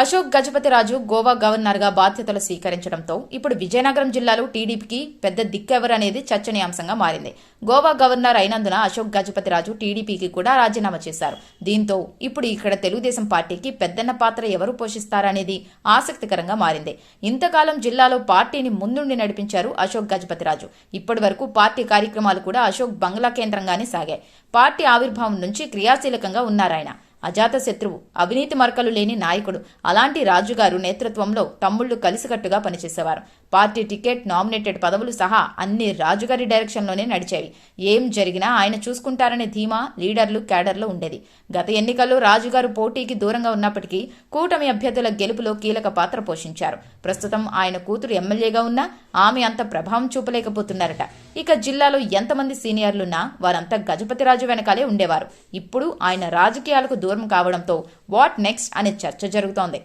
అశోక్ గజపతిరాజు గోవా గవర్నర్గా బాధ్యతలు స్వీకరించడంతో ఇప్పుడు విజయనగరం జిల్లాలో టీడీపీకి పెద్ద దిక్కెవరనేది చర్చనీయాంశంగా మారింది. గోవా గవర్నర్ అయినందున అశోక్ గజపతిరాజు టీడీపీకి కూడా రాజీనామా చేశారు. దీంతో ఇప్పుడు ఇక్కడ తెలుగుదేశం పార్టీకి పెద్దన్న పాత్ర ఎవరు పోషిస్తారనేది ఆసక్తికరంగా మారింది. ఇంతకాలం జిల్లాలో పార్టీని ముందుండి నడిపించారు అశోక్ గజపతిరాజు ఇప్పటి వరకు పార్టీ కార్యక్రమాలు కూడా అశోక్ బంగ్లా కేంద్రంగానే సాగాయి. పార్టీ ఆవిర్భావం నుంచి క్రియాశీలకంగా ఉన్నారాయన అజాత శత్రువు అవినీతి మరకలు లేని నాయకుడు. అలాంటి రాజుగారు నేతృత్వంలో తమ్ముళ్ళు కలిసికట్టుగా పనిచేసేవారు. పార్టీ టికెట్ నామినేటెడ్ పదవులు సహా అన్ని రాజుగారి డైరెక్షన్లోనే నడిచేవి. ఏం జరిగినా ఆయన చూసుకుంటారనే ధీమా లీడర్లు క్యాడర్లో ఉండేది. గత ఎన్నికల్లో రాజుగారు పోటీకి దూరంగా ఉన్నప్పటికీ కూటమి అభ్యర్థుల గెలుపులో కీలక పాత్ర పోషించారు. ప్రస్తుతం ఆయన కూతురు ఎమ్మెల్యేగా ఉన్నా ఆమె అంత ప్రభావం చూపలేకపోతున్నారట. ఇక జిల్లాలో ఎంతమంది సీనియర్లున్నా వారంతా గజపతిరాజు వెనకాలే ఉండేవారు. ఇప్పుడు ఆయన రాజకీయాలకు దూరం కావడంతో వాట్ నెక్స్ట్ అనే చర్చ జరుగుతోంది.